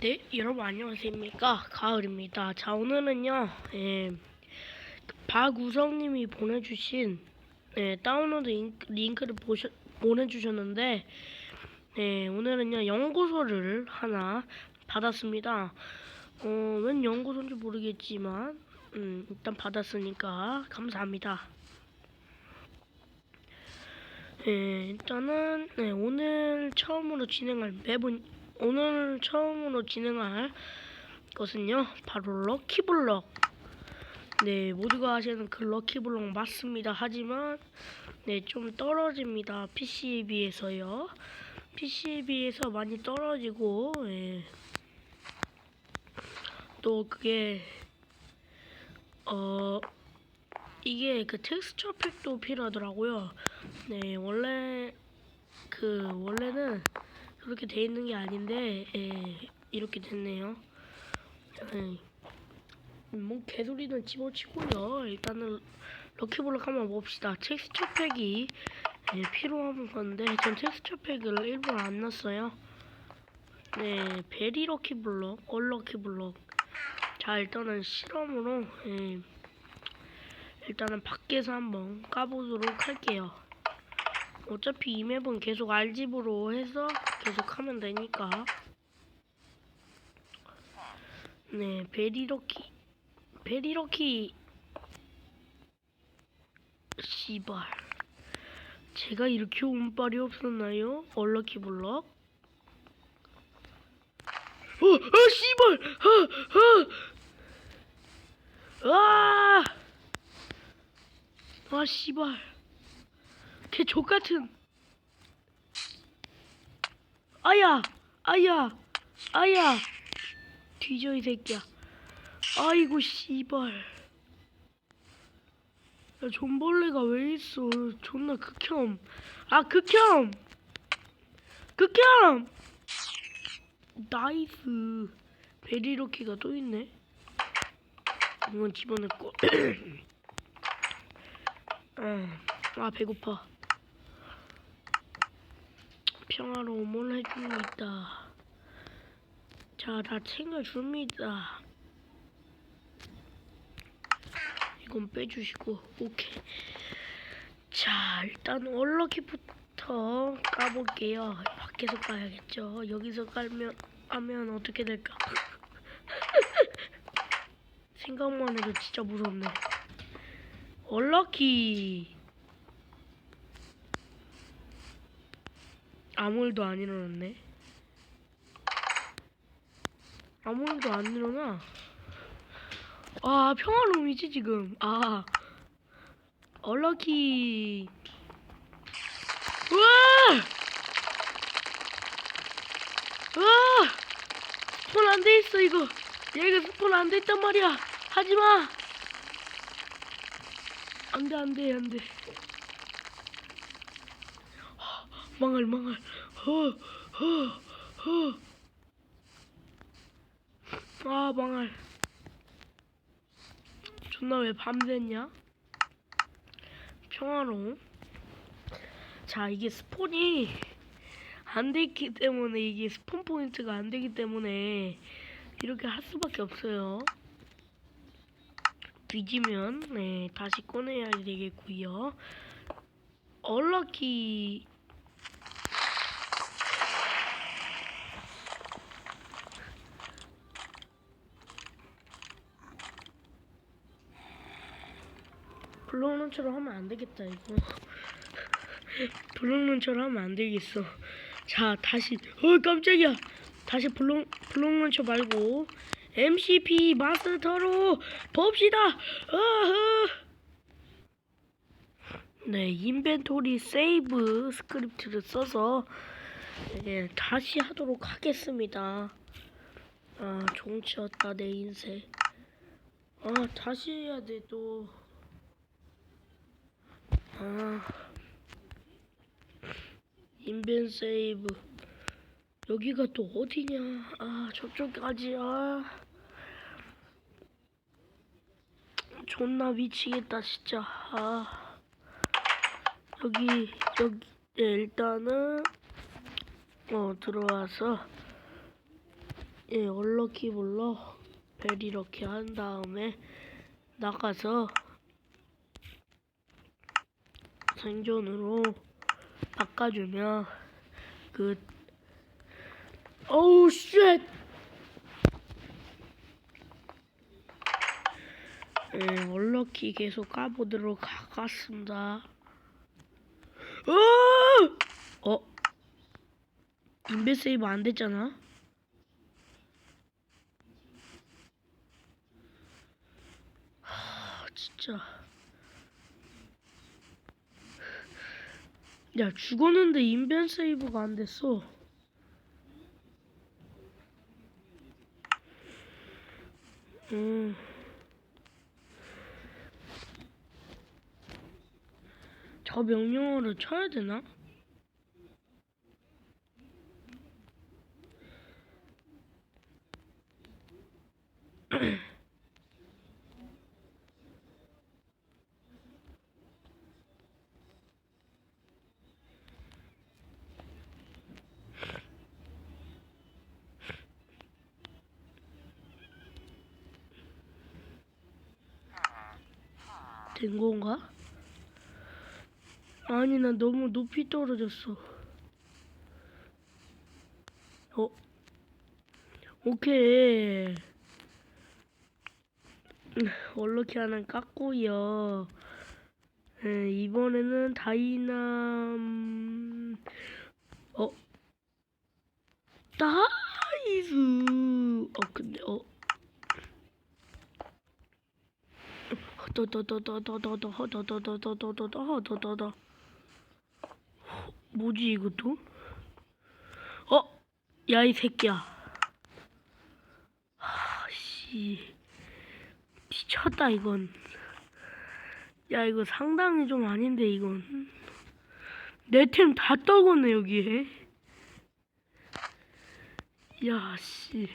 네, 여러분 안녕하십니까? 가을입니다. 자, 오늘은요, 예, 박우성님이 보내주신 예, 다운로드 링- 링크 를 보셔, 보내주셨는데, 예, 오늘은요 연구소를 하나 받았습니다. 어, 웬 연구소인지 모르겠지만, 음, 일단 받았으니까 감사합니다. 예, 일단은 네, 오늘 처음으로 진행할 맵은 오늘 처음으로 진행할 것은요 바로 럭키블럭. 네 모두가 아시는 그 럭키블럭 맞습니다. 하지만 네좀 떨어집니다 PC에 비해서요. PC에 비해서 많이 떨어지고 예. 또 그게 어 이게 그 텍스처 팩도 필요하더라고요. 네 원래 그 원래는 그렇게 돼 있는 게 아닌데 예, 이렇게 됐네요. 예. 뭐 개소리는 집어치고요. 일단은 럭키블럭 한번 봅시다. 텍스처 팩이 예, 필요한 건데 전 텍스처 팩을 일부러 안 넣었어요. 네, 베리 럭키블럭, 얼 럭키블럭. 자 일단은 실험으로 예, 일단은 밖에서 한번 까보도록 할게요. 어차피 이 맵은 계속 알집으로 해서 계속 하면 되니까 네 베리러키 베리러키 씨발 제가 이렇게 운빨이 없었나요? 얼럭키 블럭 어! 어! 씨발! 어! 어! 아! 아 씨발 걔 족같은. 아야 아야 아야. 뒤져 이 새끼야. 아이고 씨발. 야 존벌레가 왜 있어? 존나 극혐. 아 극혐! 극혐! 나이스. 베리로키가 또 있네. 이건 집어넣고. 아, 아 배고파 평화로움을 해줍니다. 자, 다 챙겨줍니다. 이건 빼주시고, 오케이. 자, 일단 얼럭키부터 까볼게요. 밖에서 까야겠죠. 여기서 깔면, 하면 어떻게 될까? 생각만 해도 진짜 무섭네. 얼럭키. 아무 일도 안 일어났네. 아무 일도 안 일어나. 아, 평화로움이지, 지금. 아. 얼럭키. 우와! 우와! 스폰 안 돼 있어, 이거. 얘가 스폰 안 돼 있단 말이야. 하지 마! 안 돼, 안 돼, 안 돼. 망할 망할. 허허허. 아 망할. 존나 왜 밤 됐냐? 평화로움? 자 이게 스폰이 안 되기 때문에 이게 스폰 포인트가 안 되기 때문에 이렇게 할 수밖에 없어요. 뒤지면 네 다시 꺼내야 되겠고요. 얼럭키 블록런처럼 하면 안 되겠다 이거. 블록런처럼 하면 안 되겠어. 자 다시. 어 깜짝이야. 다시 블록 블록런처 말고. MCP 마스터로 봅시다. 어허. 네 인벤토리 세이브 스크립트를 써서 예, 다시 하도록 하겠습니다. 아 종치었다 내 인생. 아 다시 해야 돼또 아. 인벤 세이브. 여기가 또 어디냐? 아 저쪽까지 아. 존나 미치겠다 진짜. 아. 여기 여기 예, 일단은 어 들어와서 예, 얼럭키 불러. 베리럭키 한 다음에 나가서 생존으로 바꿔주면 그 어우 쉣 예, 얼럭키 계속 까보도록 하겠습니다 어? 어? 인베 세이브 안 됐잖아 하, 진짜 야 죽었는데 인벤 세이브가 안 됐어. 음. 저 명령어를 쳐야 되나? 된 건가? 아니 나 너무 높이 떨어졌어. 어? 오케이. 음, 얼럭키 하나 깎고요. 네, 이번에는 다이남 어 나이스 어 근데 어 더더더더더더더더더더더더더더더더 뭐지 이것도? 어? 야 이 새끼야 하씨 미쳤다 이건 야 이거 상당히 좀 아닌데 이건 내 템 다 떨궜네 여기에 야씨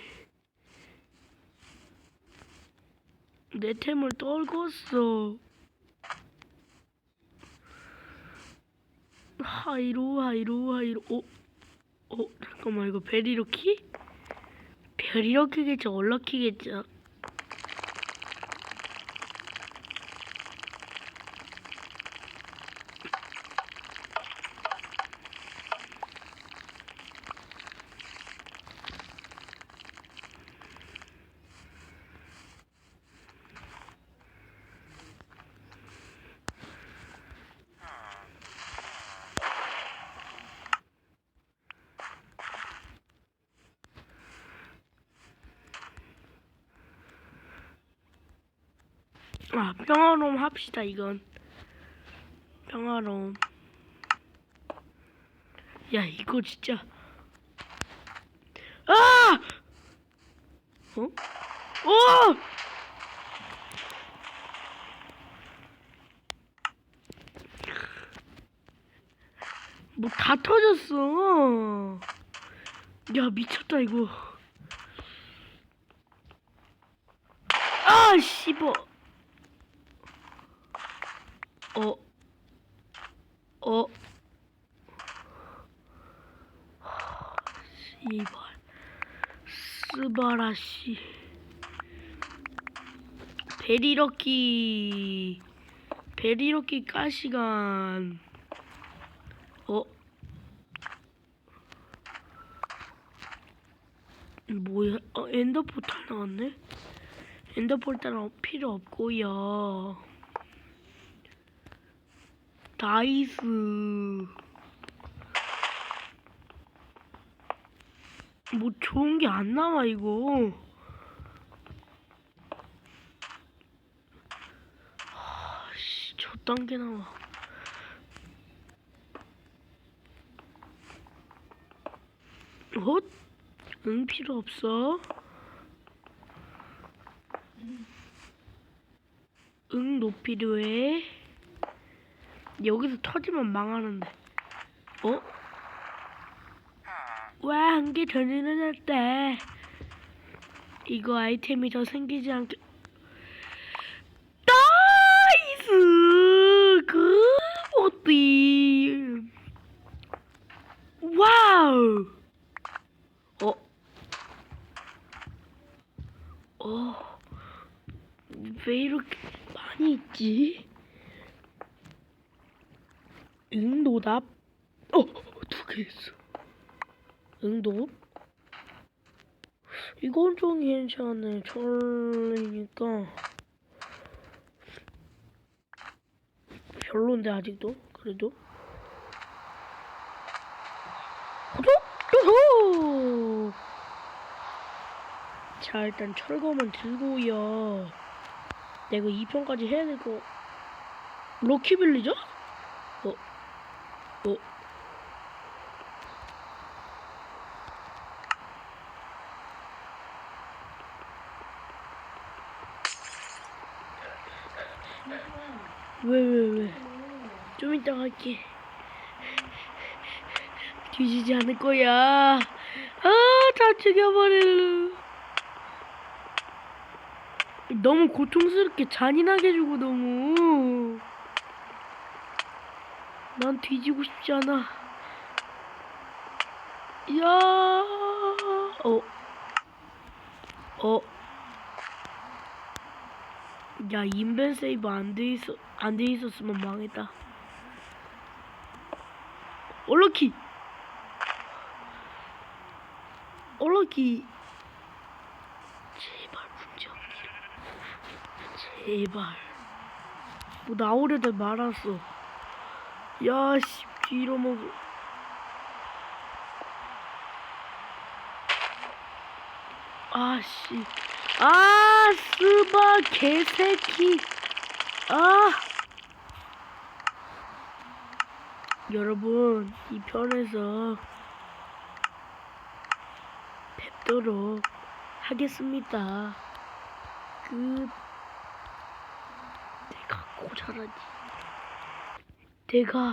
내 템을 떨궜어. 하이로 하이로 하이로. 어? 어? 잠깐만 이거 베리로키? 베리로키겠죠? 얼럭키겠죠? 아 평화로움 합시다 이건. 평화로움. 야 이거 진짜. 아! 어? 어! 뭐다 터졌어. 야 미쳤다 이거. 아 씨발. 어. 어. 씨발. 스바라시. 베리럭키. 베리럭키 까시간. 어. 뭐야? 어, 엔더 포탈 나왔네? 엔더 포탈은 필요 없고요. 나이스. 뭐 좋은 게 안 나와 이거. 씨, 저딴 게 나와. 헛? 응 필요 없어. 응, 노 필요해. 여기서 터지면 망하는데. 어? 와, 한개더 늘어났대. 이거 아이템이 더 생기지 않게. 나이스! 그, 어디. 와우! 어? 어, 왜 이렇게 많이 있지? 응도답? 어, 두 개 있어. 응도? 이건 좀 괜찮네. 철이니까. 별론데, 아직도? 그래도? 호조? 요호! 자, 일단 철검은 들고요. 내가 2편까지 해야 될 거. 럭키빌리죠? 어, 어. 왜, 왜, 왜? 좀 이따 갈게. 뒤지지 않을 거야. 아, 다 죽여버릴래. 너무 고통스럽게 잔인하게 주고 너무. 난 뒤지고 싶지 않아. 야, 어, 어. 야, 인벤 세이브 안 돼 있어, 안 돼 있었으면 망했다. 올라키! 올라키! 제발 문제 없기를. 제발. 뭐 나오려다 말았어. 야, 씨, 뒤로 먹어. 아, 씨. 아, 스바, 개새끼. 아. 여러분, 이 편에서 뵙도록 하겠습니다. 끝. 내가 고자라니. देगा